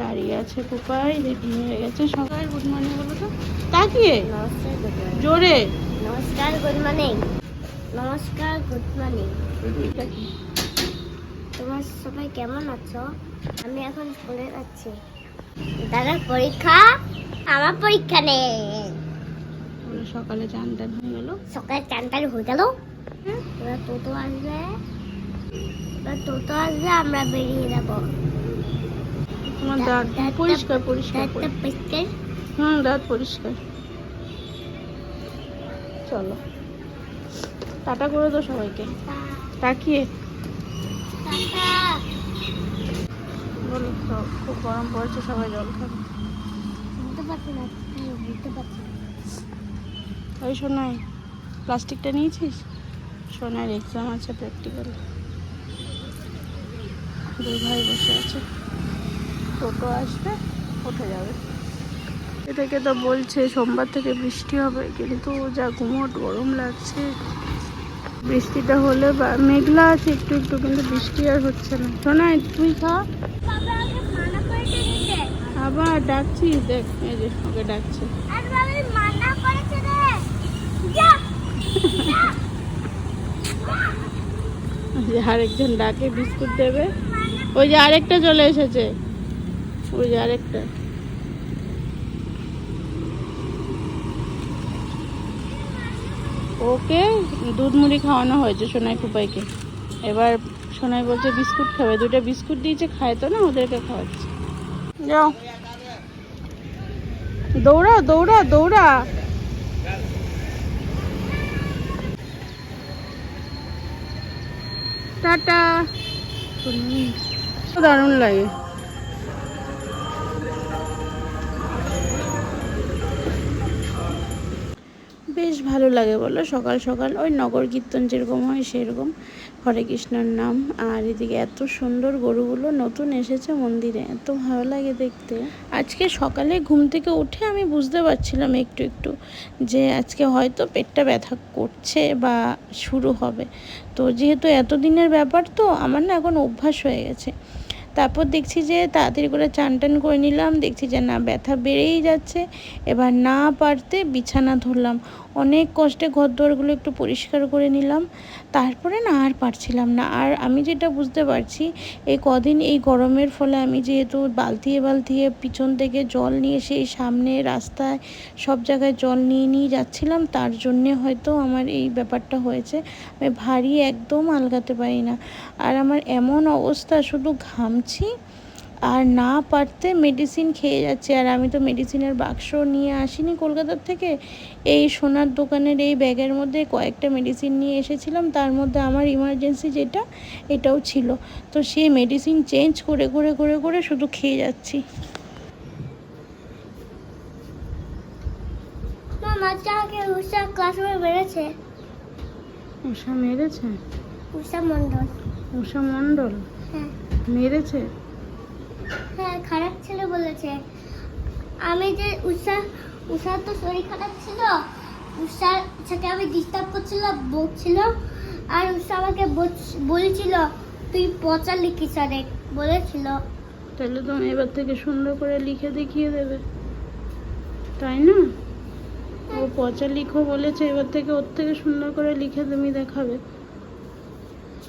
দাঁড়িয়ে আছে পোপাই রেডি হয়ে গেছে সকাল গুড মর্নিং বলো তো। তাকিয়ে? জোরে। নমস্কার গুড মর্নিং নমস্কার গুড মর্নিং তোমার সবাই কেমন আছো? আমি এখন স্কুলে যাচ্ছি। দাদার পরীক্ষা? আমার পরীক্ষা নেই সকালে চান টান হয়ে গেল? সকালে চানটার হয়ে গেল? এবার টোটো আসবে। এবার টোটো আসবে আমরা বেরিয়ে যাব। তোমার দাঁত পরিষ্কার পরিষ্কার করে- পরিষ্কার? হুম দাঁত পরিষ্কার। চলো। টাটা করে দাও সবাইকে। তাকিয়ে বলো খুব গরম পড়েছে সবাই জল খাবে। ওই শোনাই প্লাস্টিকটা নিয়েছিস? সোনার এক্সাম আছে প্র্যাকটিক্যাল দুই ভাই বসে আছে। টোটো আসবে, উঠে যাবে। এ থেকে তো বলছে সোমবার থেকে বৃষ্টি হবে, কিন্তু যা ঘুমোট গরম লাগছে। বৃষ্টিটা হলে বা মেঘলা আছে একটু একটু, কিন্তু বৃষ্টি আর হচ্ছে না। শোনাই তুই খা। আবার ডাকছি, দেখ, এই যে ওকে ডাকছে। আরেকজন ডাকে, বিস্কুট দেবে। ওই যে আরেকটা চলে এসেছে। ওই যে আরেকটা। ওকে, দুধ মুড়ি খাওয়ানো হয়েছে সোনাই ফুপাইকে। এবার সোনাই বলছে, বিস্কুট খাবে। দুটো বিস্কুট দিয়েছে, খায় তো না, ওদেরকে খাওয়াচ্ছে। যাও। দৌড়া দৌড়া দৌড়া। টাটা। দারুণ লাগে। বেশ ভালো লাগে বলো। সকাল সকাল ওই নগর কীর্তন যেরকম হয় সেরকম। হরে কৃষ্ণর নাম। আর এদিকে এত সুন্দর গরুগুলো নতুন এসেছে মন্দিরে। এত ভালো লাগে দেখতে। আজকে সকালে ঘুম থেকে উঠে আমি বুঝতে পারছিলাম একটু একটু যে আজকে হয়তো পেটটা ব্যথা করছে বা শুরু হবে। তো যেহেতু এতদিনের ব্যাপার তো আমার না এখন অভ্যাস হয়ে গেছে। তারপর দেখছি যে তাড়াতাড়ি করে চান টান করে নিলাম। দেখছি যে না, ব্যথা বেড়েই যাচ্ছে। এবার না পারতে বিছানা ধরলাম। অনেক কষ্টে ঘর দুয়ারগুলো একটু পরিষ্কার করে নিলাম। তারপরে না আর পারছিলাম না। আর আমি যেটা বুঝতে পারছি, এই কদিন এই গরমের ফলে আমি যেহেতু বালতিয়ে বালতিয়ে পিছন থেকে জল নিয়ে সেই সামনে রাস্তায় সব জায়গায় জল নিয়ে নিয়ে যাচ্ছিলাম, তার জন্যে হয়তো আমার এই ব্যাপারটা হয়েছে। আমি ভারী একদম আলগাতে পারি না। আর আমার এমন অবস্থা, শুধু ঘামছি আর না পারতে মেডিসিন খেয়ে যাচ্ছে। আর আমি তো মেডিসিনের বাক্স নিয়ে আসিনি কলকাতার থেকে। এই সোনার দোকানের এই ব্যাগের মধ্যে কয়েকটা মেডিসিন নিয়ে এসেছিলাম। তার মধ্যে আমার ইমার্জেন্সি যেটা এটাও ছিল। তো সেই মেডিসিন চেঞ্জ করে করে করে করে শুধু খেয়ে যাচ্ছি। উষা বেড়েছে উষা মেরেছে? উষা মণ্ডল। উষা মণ্ডল? হ্যাঁ। মেরেছে? হ্যাঁ খারাপ ছেলে বলেছে। আমি যে উষা, উষার তো শরীর খারাপ ছিল, উষার সাথে আমি ডিস্টার্ব করছিলাম, বকছিল, আর উষা আমাকে বলছিল, তুই পচা লিখিস অনেক বলেছিল। তাহলে তুমি এবার থেকে সুন্দর করে লিখে দেখিয়ে দেবে। তাই না? ও পচা লিখো বলেছে, এবার থেকে ওর থেকে সুন্দর করে লিখে তুমি দেখাবে।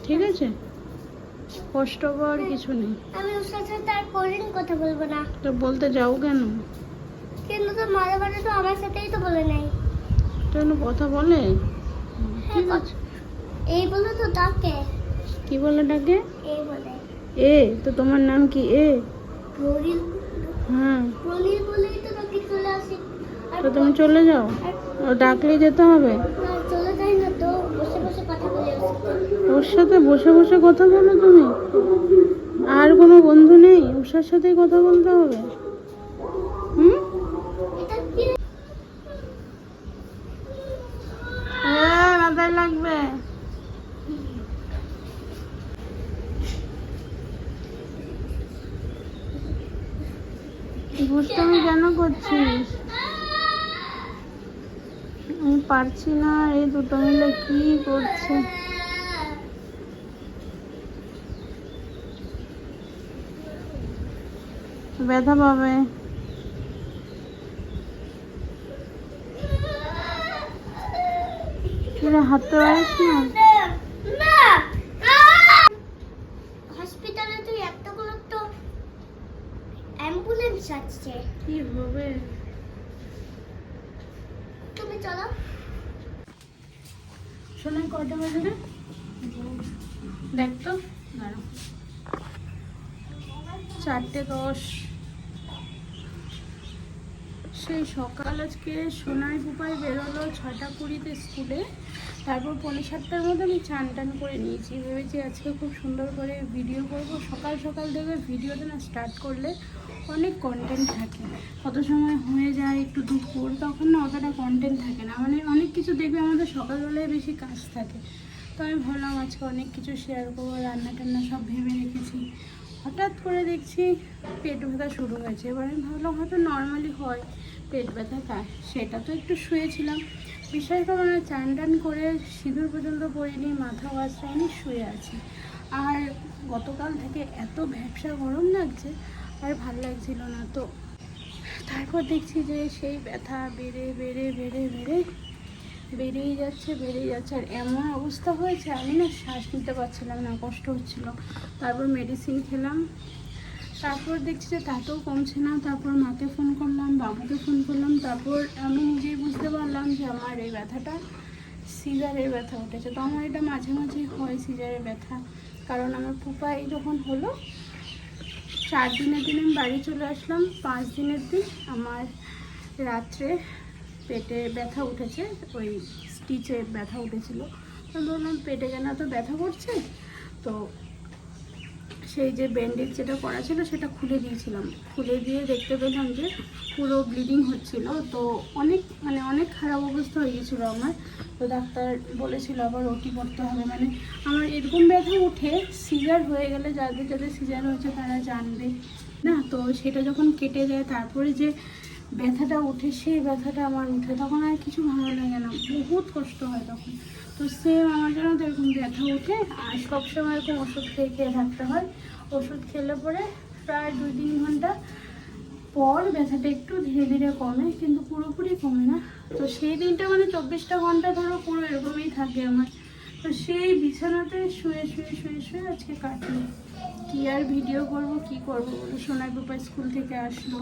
ঠিক আছে? কিছু নেই। আমি উষার সাথে কোনদিন কথা বলব না। তো বলতে যাও কেন? কিন্তু তো মাঝে মাঝে তো আমার সাথেই তো বলে নাই কেন কথা বলে? ঠিক হ্যাঁ, আছে। এই বলে তো ডাকে। কি বলে ডাকে? এই বলে। এ তো তোমার নাম কি? এ? প্রনীল হ্যাঁ। প্রনীল বলেই তো ডাকে চলে আসি। তো তুমি চলে যাও। ও ডাকলে যেতে হবে না, চলে যাই না তো বসে বসে কথা বলে আসি। ওর সাথে বসে বসে কথা বলো তুমি। আর কোনো বন্ধু নেই, উষার সাথেই কথা বলতে হবে। হুম? হ্যাঁ লাগবে। দুষ্টমি কেন করছিস? আমি পারছি না, এই দুটো মিলে কি করছে? ব্যথা পাবে। কিরে হাঁটতে পারিস না। হসপিটালে তুই এতগুলো তো অ্যাম্বুলেন্স আসছে। কি হবে? তুমি চলো। শোনা কটা বাজে রে? দেখ তো চারটে দশ। সেই সকাল আজকে সোনাই পুপাই বেরোলো ছটা কুড়িতে স্কুলে। তারপর পনেরো সাতটার মধ্যে আমি চান টান করে নিয়েছি। ভেবেছি আজকে খুব সুন্দর করে ভিডিও করব। সকাল সকাল দেখবে ভিডিওটা না স্টার্ট করলে অনেক কন্টেন্ট থাকে। কত সময় হয়ে যায় একটু দুপুর, তখন না অতটা কন্টেন্ট থাকে না। মানে অনেক কিছু দেখবে, আমাদের সকালবেলায় বেশি কাজ থাকে। তো আমি ভাবলাম আজকে অনেক কিছু শেয়ার করব রান্না টান্না সব ভেবে রেখেছি। হঠাৎ করে দেখছি পেট ব্যথা শুরু হয়েছে। এবার আমি ভাবলাম হয়তো নর্মালি হয়। পেট ব্যথা তা সেটা তো একটু শুয়েছিলাম। বিষয় করে না চান টান করে সিঁদুর পর্যন্ত পরিনি মাথা ওয়াশাইনি শুয়ে আছি। আর গতকাল থেকে এত ভ্যাবসা গরম লাগছে, আর ভালো লাগছিল না তো। তারপর দেখছি যে সেই ব্যথা বেড়ে বেড়ে বেড়ে বেড়ে, বেড়েই যাচ্ছে বেড়েই যাচ্ছে। আর এমন অবস্থা হয়েছে, আমি না শ্বাস নিতে পারছিলাম না, কষ্ট হচ্ছিল। তারপর মেডিসিন খেলাম। তারপর দেখছি যে তাতেও কমছে না, তারপর মাকে ফোন করলাম, বাবুকে ফোন করলাম, তারপর আমি নিজেই বুঝতে পারলাম যে আমার এই ব্যথাটা সিজারের ব্যথা উঠেছে। তো আমার এটা মাঝে মাঝেই হয় সিজারের ব্যথা। কারণ আমার পুপাই যখন হলো, চার দিনের দিন আমি বাড়ি চলে আসলাম, পাঁচ দিনের দিন আমার রাত্রে পেটে ব্যথা উঠেছে, ওই স্টিচে ব্যথা উঠেছিল। তো বললাম, পেটে কেন তো ব্যথা করছে? তো সেই যে ব্যান্ডেজ যেটা করা ছিল সেটা খুলে দিয়েছিলাম। খুলে দিয়ে দেখতে পেলাম যে পুরো ব্লিডিং হচ্ছিল। তো অনেক মানে অনেক খারাপ অবস্থা হয়ে গেছিল আমার। তো ডাক্তার বলেছিল আবার ওটি করতে হবে। মানে আমার এরকম ব্যথা উঠে সিজার হয়ে গেলে যাদের যাদের সিজার হয়েছে তারা জানবে, না? তো সেটা যখন কেটে যায়, তারপরে যে ব্যথাটা উঠে সেই ব্যথাটা আমার উঠে তখন আর কিছু ভালো লাগে না। বহুত কষ্ট হয় তখন। তো সেম আমার জন্য তো এরকম ব্যথা ওঠে। আর সবসময় এরকম ওষুধ খেয়ে খেয়ে থাকতে হয়। ওষুধ খেলে পরে প্রায় দুই তিন ঘণ্টা পর ব্যথাটা একটু ধীরে ধীরে কমে, কিন্তু পুরোপুরি কমে না। তো সেই দিনটা মানে চব্বিশটা ঘণ্টা ধরো পুরো এরকমই থাকে আমার। তো সেই বিছানাতে শুয়ে শুয়ে শুয়ে শুয়ে আজকে কাটলো। কি আর ভিডিও করব, কি করব বলে? সোনাই বাবা স্কুল থেকে আসলো।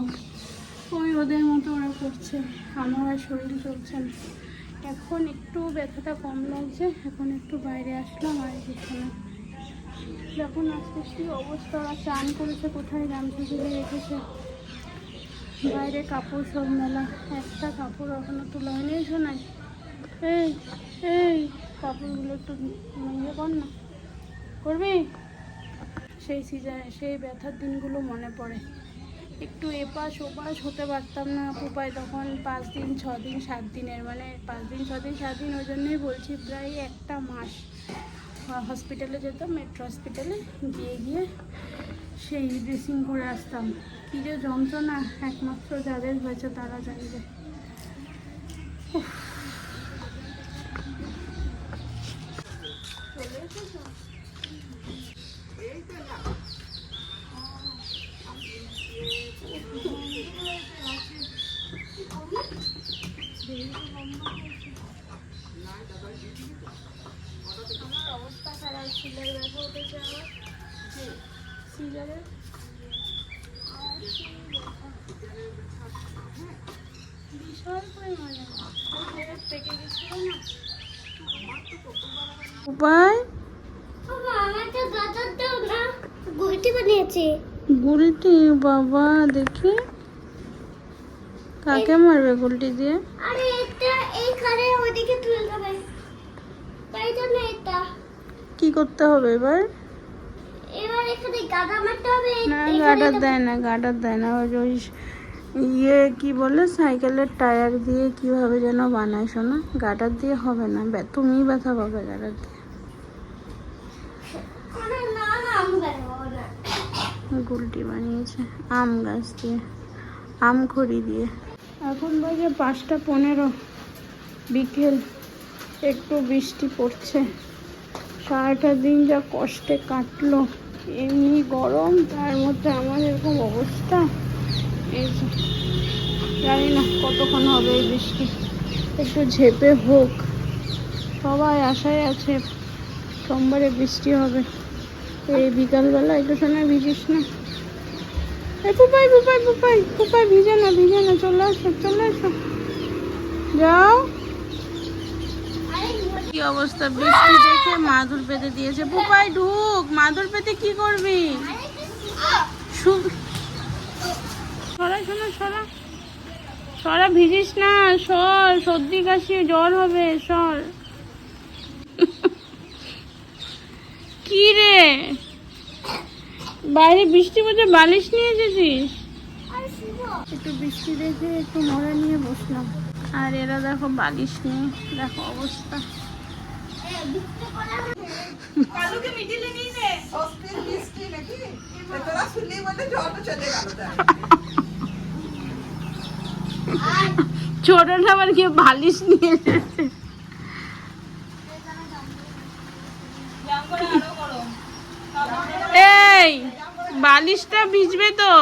ওই ওদের মতো ওরা করছে। আমার আর শরীর চলছে না। এখন একটু ব্যথাটা কম লাগছে, এখন একটু বাইরে আসলাম আর কিছু না। যখন আজকে কি অবস্থা, চান করেছে কোথায় গামছা ঝুলে রেখেছে? বাইরে কাপড় সব মেলা, একটা কাপড় এখনও তোলা হয়নি শোনাই এই এই, কাপড়গুলো একটু ইয়ে কর না। করবি? সেই সিজনে সেই ব্যথার দিনগুলো মনে পড়ে। একটু এপাশ ওপাশ হতে পারতাম না পুপায় তখন পাঁচ দিন, ছ দিন, সাত দিনের মানে পাঁচ দিন, ছ দিন, সাত দিন, ওই জন্যই বলছি প্রায় একটা মাস হসপিটালে যেতাম মেট্রো হসপিটালে গিয়ে গিয়ে সেই ড্রেসিং করে আসতাম। কী যে যন্ত্রণা, একমাত্র যাদের হয়েছে তারা জানবে উফ। চলে এসেছ? আমার অবস্থা খারাপ সিলার ব্যথা উঠেছে আমার সিলারের আর সেই ব্যথা। বিশাল পরিমাণে ওই যে পেকে গেছিল না উপায়? গুলটি বানিয়েছে। গুলটি বাবা দেখি। কাকে মারবে গুলটি দিয়ে? আরে এটা এইখানে ওইদিকে তুলে দেবে। তাই জন্য এটা। কি করতে হবে এবার? এবার এখানে গাদা মারতে হবে। না এখানে দেয় না গার্ডার দেয় না। ওই ওই ইয়ে কি বলে সাইকেলের টায়ার দিয়ে কীভাবে যেন বানায় শোনা? গার্ডার দিয়ে হবে না। তুমিই ব্যথা পাবে গার্ডার দিয়ে আরে না না আমি বেরোবো না গুলটি বানিয়েছে, আম গাছ দিয়ে, আম খড়ি দিয়ে। এখন বাজে পাঁচটা পনেরো। বিকেল, একটু বৃষ্টি পড়ছে। সারাটা দিন যা কষ্টে কাটলো, এমনি গরম, তার মধ্যে আমার এরকম অবস্থা। এই। জানি না কতক্ষণ হবে এই বৃষ্টি। একটু ঝেপে হোক। সবাই আশায় আছে, সোমবারে বৃষ্টি হবে। এই বিকালবেলা একটু সময় ভিজিস না। এই পুপাই পুপাই পুপাই পুপাই ভিজে না ভিজে না, চলে আসো চলে আসো। যাও। কি অবস্থা? বৃষ্টি দেখে মাদুর পেতে দিয়েছে। পুপাই ঢুক। মাদুর পেতে কি করবি? সরা, শোনা, সরা। সরা, ভিজিস না, সর। সর্দি, কাশি, জ্বর হবে, সর। কি রে? বাইরে বৃষ্টি পড়ছে বালিশ নিয়ে এসেছিস? একটু বৃষ্টি দেখে একটু মরা নিয়ে বসলাম। আর এরা দেখো বালিশ নিয়ে দেখো অবস্থা। ছোটটা আবার গিয়ে বালিশ নিয়ে এসেছে জাম করে আরও করো এই বালিশটা ভিজবে তো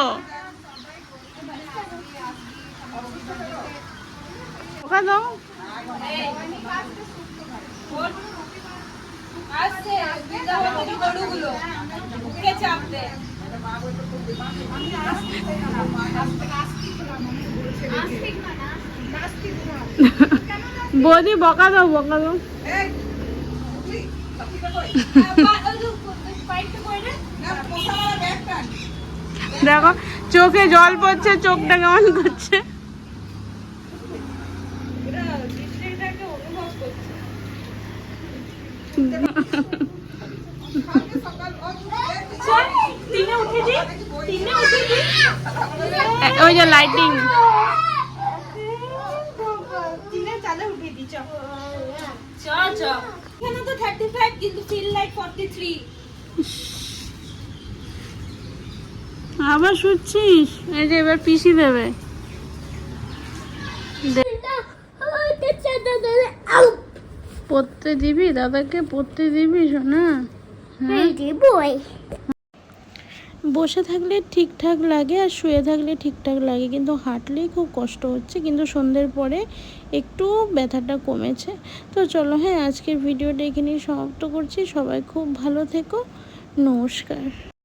দাও দে বৌদি বকা দাও বকা দাও দেখো, চোখে জল পড়ছে, চোখটা কেমন করছে? ওই যে লাইটিং চ চ এখানে তো 35 কিন্তু ফিল লাইক 43 আবার শুচ্ছিস? এই যে এবার পিসি দেবে। পড়তে দিবি? দাদাকে পড়তে দিবি শোনা হ্যাঁ? বসে থাকলে ঠিকঠাক লাগে আর শুয়ে থাকলে ঠিকঠাক লাগে কিন্তু হাঁটলেই খুব কষ্ট হচ্ছে কিন্তু সন্ধ্যের পরে একটু ব্যথাটা কমেছে। তো চলো হ্যাঁ আজকের ভিডিওটা এখানেই সমাপ্ত করছি। সবাই খুব ভালো থেকো। নমস্কার।